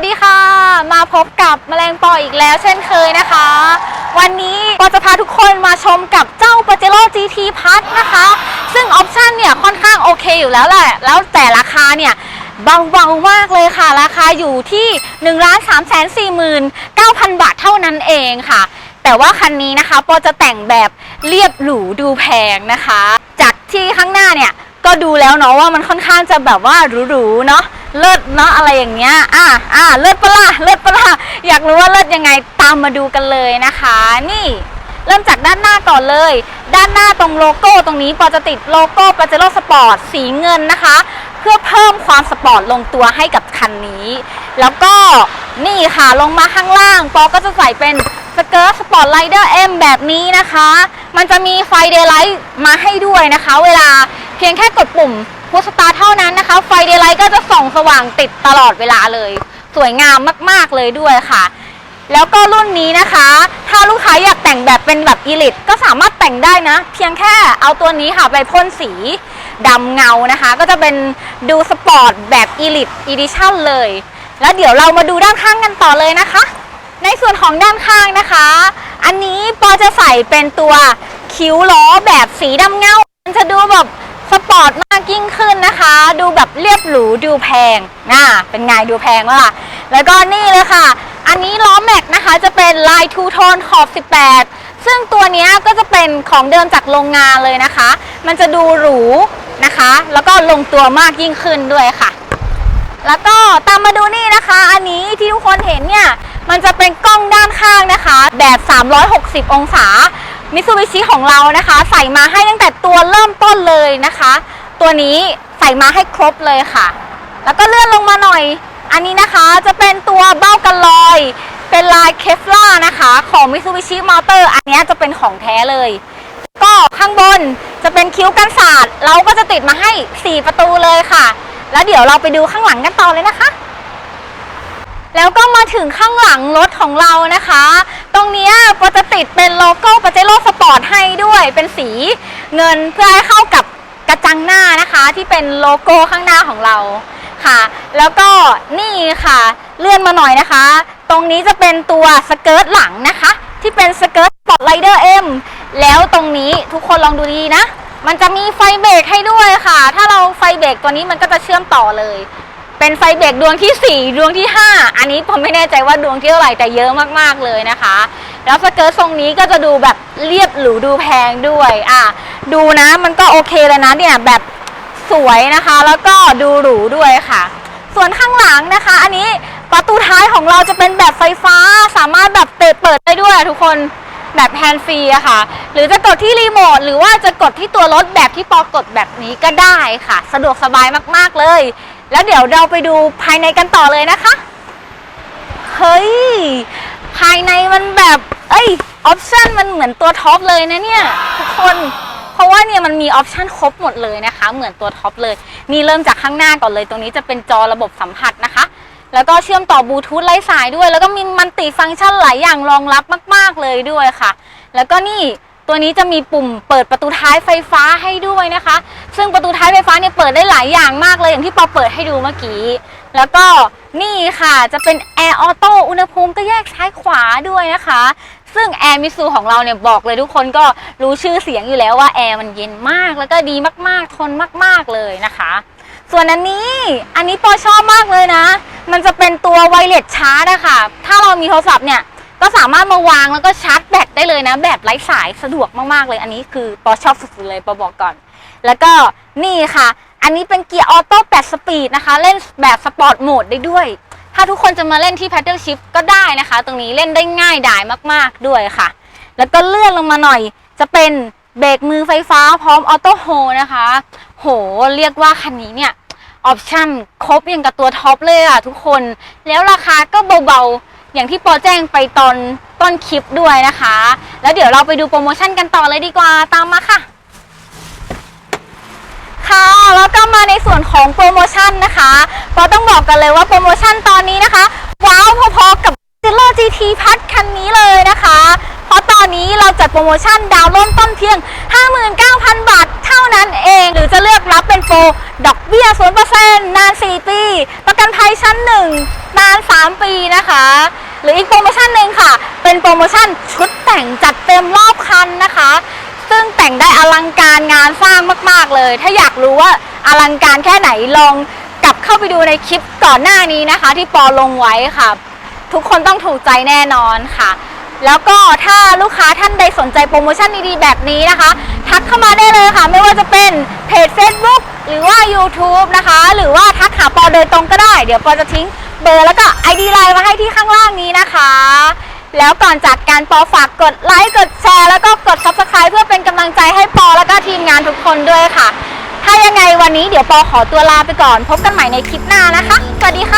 วัสดีค่ะ มาพบกับแมลงปออีกแล้วเช่นเคยนะคะ วันนี้ปอจะพาทุกคนมาชมกับเจ้า p a j e r o GT Plus นะคะ ซึ่งออปชันเนี่ยค่อนข้างโอเคอยู่แล้วแหละ แล้วแต่ราคาเนี่ยเบาๆมากเลยค่ะ ราคาอยู่ที่ 1 3 4 9 0 0 0 บาทเท่านั้นเองค่ะ แต่ว่าคันนี้นะคะปอจะแต่งแบบเรียบหรูดูแพงนะคะ จากที่ข้างหน้าเนี่ยก็ดูแล้วเนาะว่ามันค่อนข้างจะแบบว่าหรูๆเนาะ เลิศเนาะอะไรอย่างเงี้ย อะอะเลิศปะล่ะเลิศปะล่ะอยากรู้ว่าเลิศยังไงตามมาดูกันเลยนะคะ นี่ เริ่มจากด้านหน้าก่อนเลย ด้านหน้าตรงโลโก้ตรงนี้ปอจะติดโลโก้ปาเจโร่สปอร์ตสีเงินนะคะ เพื่อเพิ่มความสปอร์ตลงตัวให้กับคันนี้ แล้วก็นี่ค่ะลงมาข้างล่าง ปอก็จะใส่เป็นสเกิร์ตสปอร์ตไลเดอร์เอ็มแบบนี้นะคะ มันจะมีไฟเดย์ไลท์มาให้ด้วยนะคะ เวลาเพียงแค่กดปุ่ม พุสตาร์เท่านั้นนะคะ ไฟเดย์ไลท์ก็จะส่องสว่างติดตลอดเวลาเลย สวยงามมากๆเลยด้วยค่ะ แล้วก็รุ่นนี้นะคะ ถ้าลูกค้าอยากแต่งแบบเป็นแบบอีลิตก็สามารถแต่งได้นะ เพียงแค่เอาตัวนี้ค่ะไปพ่นสีดำเงานะคะ ก็จะเป็นดูสปอร์ตแบบอีลิตอีดิชั่นเลย แล้วเดี๋ยวเรามาดูด้านข้างกันต่อเลยนะคะ ในส่วนของด้านข้างนะคะ อันนี้ปอจะใส่เป็นตัวคิ้วล้อแบบสีดำเงา มันจะดูแบบ อร์ตมากยิ่งขึ้นนะคะ ดูแบบเรียบหรูดูแพงน่าเป็นไงดูแพงวะล่ะแล้วก็นี่เลยค่ะ อันนี้ล้อแม็กนะคะจะเป็นลายทูโทนขอบ 18 ซึ่งตัวนี้ก็จะเป็นของเดิมจากโรงงานเลยนะคะ มันจะดูหรูนะคะ แล้วก็ลงตัวมากยิ่งขึ้นด้วยค่ะ แล้วก็ตามมาดูนี่นะคะ อันนี้ที่ทุกคนเห็นเนี่ยมันจะเป็นกล้องด้านข้างนะคะ แบบ 360 องศา มิ t ซูบิชิของเรานะคะ ใส่มาให้ตั้งแต่ตัวเริ่มต้นเลยนะคะ ตัวนี้ใส่มาให้ครบเลยค่ะ แล้วก็เลื่อนลงมาหน่อย อันนี้นะคะจะเป็นตัวเบ้ากันลอย เป็นลายเคฟล่านะคะของ Mitsubishi Motor อันนี้จะเป็นของแท้เลย ก็ข้างบนจะเป็นคิ้วกันศาสตร์เราก็จะติดมาให้ 4 ประตูเลยค่ะ แล้วเดี๋ยวเราไปดูข้างหลังกันต่อเลยนะคะ แล้วก็มาถึงข้างหลังรถของเรานะคะ ตรงนี้ก็จะติดเป็นโลโก้ปาเจโร่สปอร์ตให้ด้วยเป็นสีเงินเพื่อให้เข้ากับกระจังหน้านะคะที่เป็นโลโก้ข้างหน้าของเราค่ะ แล้วก็นี่ค่ะเลื่อนมาหน่อยนะคะ ตรงนี้จะเป็นตัวสเกิร์ตหลังนะคะ ที่เป็นสเกิร์ตสปอร์ตไลเดอร์เอ็มแล้วตรงนี้ทุกคนลองดูดีนะ มันจะมีไฟเบรกให้ด้วยค่ะ ถ้าเราไฟเบรกตัวนี้มันก็จะเชื่อมต่อเลย เป็นไฟเบรกดวงที่ 4 ดวงที่ 5 อันนี้ผมไม่แน่ใจว่าดวงที่เท่าไหร่แต่เยอะมากๆเลยนะคะ แล้วสเกิร์ตทรงนี้ก็จะดูแบบเรียบหรูดูแพงด้วยอะดูนะมันก็โอเคเลยนะเนี่ยแบบสวยนะคะ แล้วก็ดูหรูด้วยค่ะ ส่วนข้างหลังนะคะ อันนี้ประตูท้ายของเราจะเป็นแบบไฟฟ้าสามารถแบบเปิดเปิดได้ด้วยทุกคนแบบแฮนด์ฟรีอะค่ะ หรือจะกดที่รีโมทหรือว่าจะกดที่ตัวรถแบบที่ปอกดแบบนี้ก็ได้ค่ะ สะดวกสบายมากๆเลย แล้วเดี๋ยวเราไปดูภายในกันต่อเลยนะคะ เฮ้ย ภายในมันแบบ เอ้ย ออปชันมันเหมือนตัวท็อปเลยนะเนี่ยทุกคน เพราะว่าเนี่ยมันมีออปชันครบหมดเลยนะคะ เหมือนตัวท็อปเลย นี่เริ่มจากข้างหน้าก่อนเลย ตรงนี้จะเป็นจอระบบสัมผัสนะคะ แล้วก็เชื่อมต่อบลูทูธไร้สายด้วย แล้วก็มีมันติฟังก์ชันหลายอย่างรองรับมาก ๆเลยด้วยค่ะ แล้วก็นี่ ตัวนี้จะมีปุ่มเปิดประตูท้ายไฟฟ้าให้ด้วยนะคะ ซึ่งประตูท้ายไฟฟ้าเนี่ยเปิดได้หลายอย่างมากเลยอย่างที่ปอเปิดให้ดูเมื่อกี้ แล้วก็นี่ค่ะจะเป็นแอร์ออโต้อุณหภูมิก็แยกซ้ายขวาด้วยนะคะ ซึ่งแอร์มิซูของเราเนี่ยบอกเลยทุกคนก็รู้ชื่อเสียงอยู่แล้วว่าแอร์มันเย็นมากแล้วก็ดีมากๆ ทนมากๆเลยนะคะ ส่วนอันนี้อันนี้ปอชอบมากเลยนะ มันจะเป็นตัวไวเลสชาร์จอะค่ะ ถ้าเรามีโทรศัพท์เนี่ย ก็สามารถมาวางแล้วก็ชาร์จแบตได้เลยนะ แบบไร้สายสะดวกมากๆเลย อันนี้คือปอชอบสุดๆเลยปอบอกก่อน แล้วก็นี่ค่ะ อันนี้เป็นเกียร์ออโต้8สปีดนะคะ เล่นแบบสปอร์ตโหมดได้ด้วย ถ้าทุกคนจะมาเล่นที่ Paddle Shift ก็ได้นะคะ ตรงนี้เล่นได้ง่ายดายมากๆด้วยค่ะ แล้วก็เลื่อนลงมาหน่อย จะเป็นเบรกมือไฟฟ้าพร้อมออโต้โฮนะคะ โหเรียกว่าคันนี้เนี่ยออปชั่นครบอย่างกับตัวท็อปเลยอะทุกคน แล้วราคาก็เบาๆ อย่างที่ปอแจ้งไปตอนต้นคลิปด้วยนะคะ แล้วเดี๋ยวเราไปดูโปรโมชั่นกันต่อเลยดีกว่าตามมาค่ะค่ะแล้วก็มาในส่วนของโปรโมชั่นนะคะปอต้องบอกกันเลยว่าโปรโมชั่นตอนนี้นะคะ ว้าวพอๆกับ z e r o GT พัดคันนี้เลยนะคะ เพราะตอนนี้เราจัดโปรโมชั่นดาวน์เริ่มต้นเพียง 59,000 บาท ท่านั้นเอง หรือจะเลือกรับเป็นโปรดอกเบี้ย0%นาน 4 ปี ประกันภัยชั้น 1 นาน 3 ปีนะคะ หรืออีกโปรโมชั่นหนึ่งค่ะ เป็นโปรโมชั่นชุดแต่งจัดเต็มรอบคันนะคะ ซึ่งแต่งได้อลังการงานสร้างมาก ๆ เลย ถ้าอยากรู้ว่าอลังการแค่ไหนลองกลับเข้าไปดูในคลิปก่อนหน้านี้นะคะ ที่ปอลงไว้ค่ะ ทุกคนต้องถูกใจแน่นอนค่ะ แล้วก็ถ้าลูกค้าท่านใดสนใจโปรโมชั่นดีๆแบบนี้นะคะ ทักเข้ามาได้เลยค่ะ ไม่ว่าจะเป็นเพจ Facebook หรือว่า YouTube นะคะ หรือว่าทักหาปอโดยตรงก็ได้ เดี๋ยวปอจะทิ้งเบอร์แล้วก็ ID ไลน์มาให้ที่ข้างล่างนี้นะคะ แล้วก่อนจากการปอฝากกดไลค์กดแชร์แล้วก็กด Subscribe เพื่อเป็นกำลังใจให้ปอแล้วก็ทีมงานทุกคนด้วยค่ะ ถ้ายังไงวันนี้เดี๋ยวปอขอตัวลาไปก่อน พบกันใหม่ในคลิปหน้านะคะ สวัสดีค่ะ